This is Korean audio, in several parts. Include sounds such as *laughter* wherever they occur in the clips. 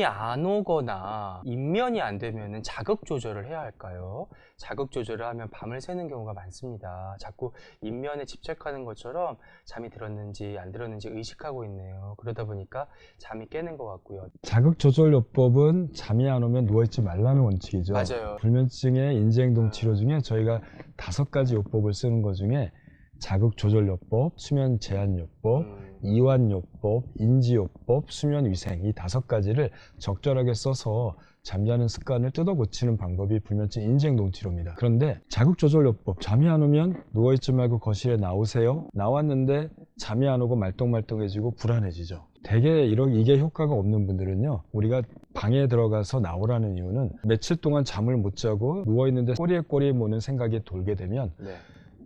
잠이 안 오거나 입면이 안 되면 자극 조절을 해야 할까요? 자극 조절을 하면 밤을 새는 경우가 많습니다. 자꾸 입면에 집착하는 것처럼 잠이 들었는지 안 들었는지 의식하고 있네요. 그러다 보니까 잠이 깨는 것 같고요. 자극 조절 요법은 잠이 안 오면 누워있지 말라는 원칙이죠. 맞아요. 불면증의 인지행동 치료 중에 저희가 다섯 가지 요법을 쓰는 것 중에 자극 조절 요법, 수면 제한 요법, 음, 이완요법, 인지요법, 수면위생 이 다섯 가지를 적절하게 써서 잠자는 습관을 뜯어 고치는 방법이 불면증 인지행동치료입니다. 그런데 자극조절요법 잠이 안 오면 누워있지 말고 거실에 나오세요. 나왔는데 잠이 안 오고 말똥말똥해지고 불안해지죠. 대개 이런 이게 효과가 없는 분들은요. 우리가 방에 들어가서 나오라는 이유는 며칠 동안 잠을 못 자고 누워 있는데 꼬리에 꼬리에 모는 생각이 돌게 되면 네.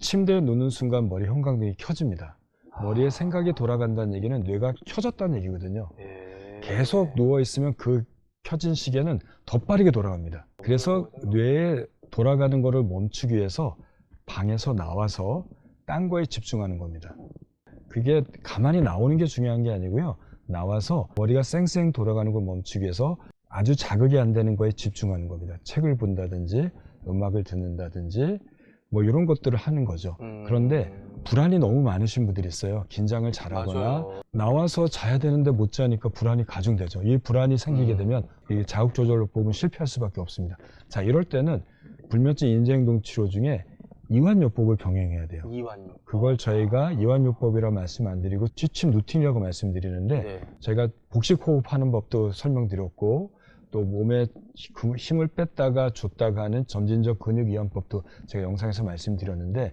침대에 누는 순간 머리 형광등이 켜집니다. 머리에 생각이 돌아간다는 얘기는 뇌가 켜졌다는 얘기거든요. 예. 계속 누워 있으면 그 켜진 시계는 더 빠르게 돌아갑니다. 그래서 뇌에 돌아가는 거를 멈추기 위해서 방에서 나와서 딴 거에 집중하는 겁니다. 그게 가만히 나오는 게 중요한 게 아니고요. 나와서 머리가 쌩쌩 돌아가는 걸 멈추기 위해서 아주 자극이 안 되는 거에 집중하는 겁니다. 책을 본다든지 음악을 듣는다든지 뭐 이런 것들을 하는 거죠. 음, 그런데 불안이 너무 많으신 분들이 있어요. 긴장을 잘하거나 맞아요. 나와서 자야 되는데 못 자니까 불안이 가중되죠. 이 불안이 생기게 음. 되면 이 자극 조절로 보면 실패할 수밖에 없습니다. 자, 이럴 때는 불면증 인지행동 치료 중에 이완요법을 병행해야 돼요. 이완요. 그걸 저희가 이완요법이라 말씀 안 드리고 취침 루틴이라고 말씀드리는데 네. 저희가 복식 호흡 하는 법도 설명드렸고 또 몸에 그 힘을 뺐다가 줬다가 하는 점진적 근육 이완법도 제가 영상에서 말씀드렸는데 이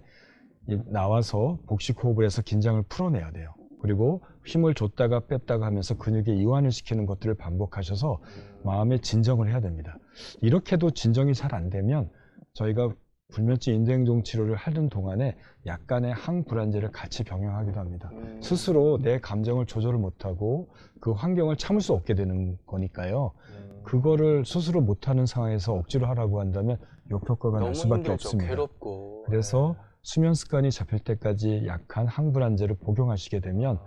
나와서 복식 호흡을 해서 긴장을 풀어내야 돼요. 그리고 힘을 줬다가 뺐다가 하면서 근육의 이완을 시키는 것들을 반복하셔서 마음의 진정을 해야 됩니다. 이렇게도 진정이 잘 안 되면 저희가 불면증 인대행동 치료를 하는 동안에 약간의 항불안제를 같이 병행하기도 합니다. 음. 스스로 내 감정을 조절을 못하고 그 환경을 참을 수 없게 되는 거니까요. 음. 그거를 스스로 못하는 상황에서 억지로 하라고 한다면 역효과가 날 수밖에 힘들죠. 없습니다. 괴롭고. 그래서 수면 습관이 잡힐 때까지 약한 항불안제를 복용하시게 되면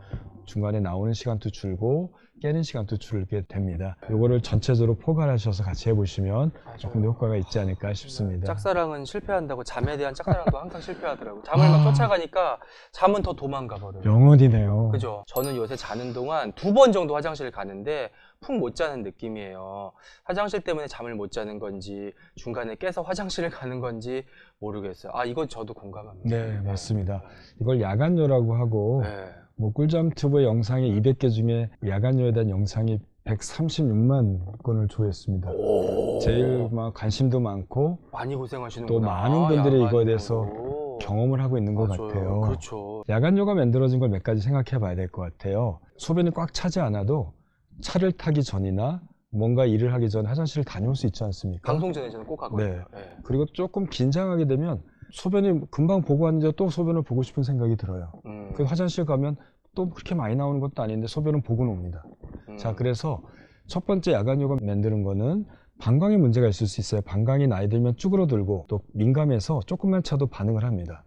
중간에 나오는 시간도 줄고 깨는 시간도 줄게 됩니다. 요거를 전체적으로 포괄하셔서 같이 해보시면. 조금 더 효과가 있지 않을까 싶습니다. 짝사랑은 실패한다고 잠에 대한 짝사랑도 항상 실패하더라고요. 잠을 막 아. 쫓아가니까 잠은 더 도망가 버려요. 영원이네요. 그죠? 저는 요새 자는 동안 두 번 정도 화장실 가는데 푹 못 자는 느낌이에요. 화장실 때문에 잠을 못 자는 건지 중간에 깨서 화장실을 *laughs* 가는 건지 모르겠어요. 아 이건 저도 공감합니다. 네, 맞습니다. 이걸 야간요라고 하고 네. 뭐 꿀잠 튜브 영상이 200개 중에 야간요에 대한 영상이 136만 건을 조회했습니다. 오. 제일 막 관심도 많고 많이 고생하시는구나. 또 많은 분들이 이거에 야간으로. 대해서 경험을 하고 있는 것 맞아요. 같아요. 그렇죠. 야간요가 만들어진 걸 몇 가지 생각해 봐야 될 것 같아요. 소변이 꽉 차지 않아도 차를 타기 전이나 뭔가 일을 하기 전 화장실을 다녀올 수 있지 않습니까? 방송 전에 저는 꼭 하거든요. 네. 네. 그리고 조금 긴장하게 되면 소변이 금방 보고 왔는데 또 소변을 보고 싶은 생각이 들어요. 음. 그 화장실 가면 또 그렇게 많이 나오는 것도 아닌데 소변은 보고 옵니다. 음. 자, 그래서 첫 번째 야간 요가 만드는 거는 방광에 문제가 있을 수 있어요. 방광이 나이 들면 쭈그러들고 또 민감해서 조금만 차도 반응을 합니다.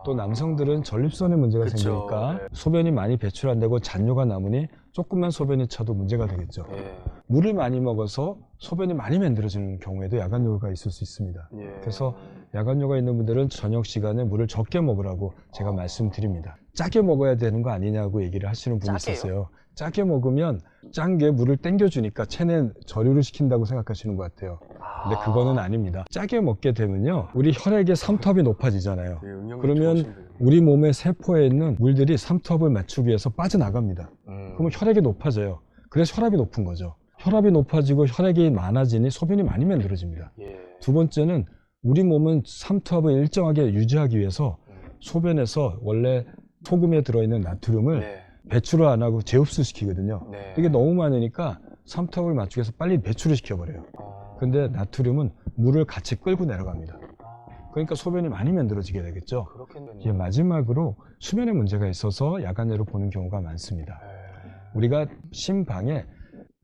야. 또 남성들은 전립선에 문제가 그쵸, 생기니까 네. 소변이 많이 배출 안 되고 잔뇨가 남으니 조금만 소변이 차도 문제가 되겠죠. 예. 물을 많이 먹어서 소변이 많이 만들어지는 경우에도 야간요가 있을 수 있습니다. 예. 그래서 야간요가 있는 분들은 저녁 시간에 물을 적게 먹으라고 제가 말씀드립니다. 짜게 먹어야 되는 거 아니냐고 얘기를 하시는 분이 짜게요? 있었어요. 짜게 먹으면 짠 게 물을 땡겨주니까 체내 저류를 시킨다고 생각하시는 것 같아요. 근데 아. 그거는 아닙니다. 짜게 먹게 되면요. 우리 혈액의 삼투압이 높아지잖아요. 예, 응용이 그러면. 우리 몸의 세포에 있는 물들이 삼투압을 맞추기 위해서 빠져나갑니다. 음. 그러면 혈액이 높아져요. 그래서 혈압이 높은 거죠. 혈압이 높아지고 혈액이 많아지니 소변이 많이 만들어집니다. 예. 두 번째는 우리 몸은 삼투압을 일정하게 유지하기 위해서 음. 소변에서 원래 소금에 들어있는 나트륨을 네. 배출을 안 하고 재흡수시키거든요. 네. 이게 너무 많으니까 삼투압을 맞추기 위해서 빨리 배출을 시켜버려요. 어. 근데 나트륨은 물을 같이 끌고 내려갑니다. 아, 그러니까 소변이 많이 만들어지게 되겠죠. 그렇겠네요. 이제 마지막으로 수면에 문제가 있어서 야간으로 보는 경우가 많습니다. 예. 우리가 심방에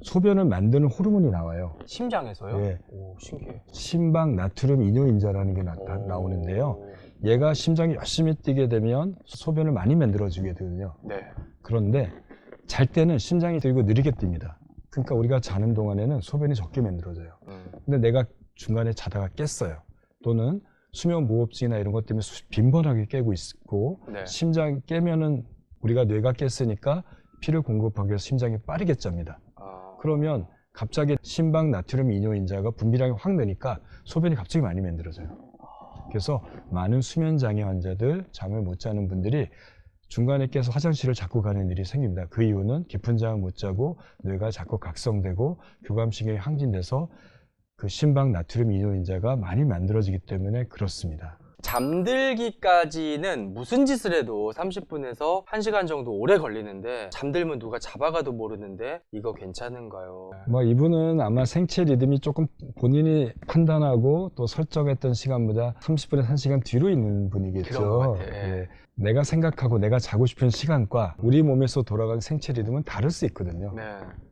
소변을 만드는 호르몬이 나와요. 심장에서요? 예. 오, 신기해. 심방 나트륨 이뇨인자라는 게 나, 오. 오는데요 얘가 심장이 열심히 뛰게 되면 소변을 많이 만들어주게 되거든요. 네. 그런데 잘 때는 심장이 뛰고 느리게 뜁니다. 그러니까 우리가 자는 동안에는 소변이 적게 만들어져요. 음. 근데 내가 중간에 자다가 깼어요. 또는 수면 무호흡증이나 이런 것 때문에 수- 빈번하게 깨고 있고 네. 심장 깨면은 우리가 뇌가 깼으니까 피를 공급하기 위해서 심장이 빠르게 짭니다. 아. 그러면 갑자기 심박 나트륨 이뇨 인자가 분비량이 확 느니까 소변이 갑자기 많이 만들어져요. 그래서 많은 수면 장애 환자들, 잠을 못 자는 분들이 중간에 깨서 화장실을 자꾸 가는 일이 생깁니다. 그 이유는 깊은 잠을 못 자고 뇌가 자꾸 각성되고 교감신경이 항진돼서 그 심박 나트륨 이뇨 인자가 많이 만들어지기 때문에 그렇습니다. 잠들기까지는 무슨 짓을 해도 30분에서 1시간 정도 오래 걸리는데 잠들면 누가 잡아가도 모르는데 이거 괜찮은가요? 뭐 이분은 아마 생체 리듬이 조금 본인이 판단하고 또 설정했던 시간보다 30분에서 1시간 뒤로 있는 분이겠죠. 예. 내가 생각하고 내가 자고 싶은 시간과 우리 몸에서 돌아가는 생체 리듬은 다를 수 있거든요. 네.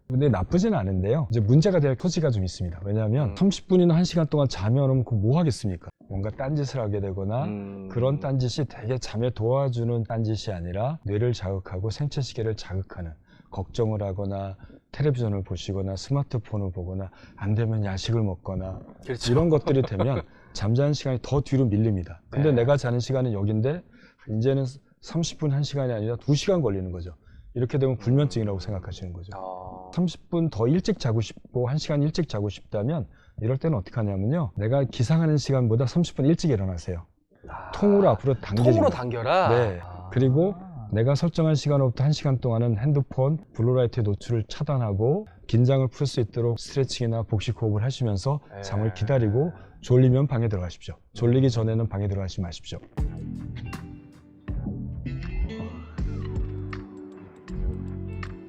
근데 나쁘진 않은데요. 이제 문제가 될 토지가 좀 있습니다. 왜냐하면 음. 30분이나 1시간 동안 잠이 안 오면 뭐 하겠습니까? 뭔가 딴짓을 하게 되거나 음. 그런 딴짓이 되게 잠에 도와주는 딴짓이 아니라 뇌를 자극하고 생체 시계를 자극하는 걱정을 하거나 텔레비전을 보시거나 스마트폰을 보거나 안 되면 야식을 먹거나 그렇죠. 이런 것들이 되면 *laughs* 잠자는 시간이 더 뒤로 밀립니다. 근데 네. 내가 자는 시간은 여긴데 이제는 30분, 1시간이 아니라 2시간 걸리는 거죠. 이렇게 되면 불면증이라고 생각하시는 거죠. 아. 30분 더 일찍 자고 싶고 1시간 일찍 자고 싶다면 이럴 때는 어떻게 하냐면요. 내가 기상하는 시간보다 30분 일찍 일어나세요. 아. 통으로 앞으로 당겨집니다. 통으로 당겨라. 네. 아. 그리고 내가 설정한 시간으로부터 1시간 동안은 핸드폰, 블루라이트의 노출을 차단하고 긴장을 풀 수 있도록 스트레칭이나 복식 호흡을 하시면서 네. 잠을 기다리고 졸리면 방에 들어가십시오. 졸리기 전에는 방에 들어가지 마십시오.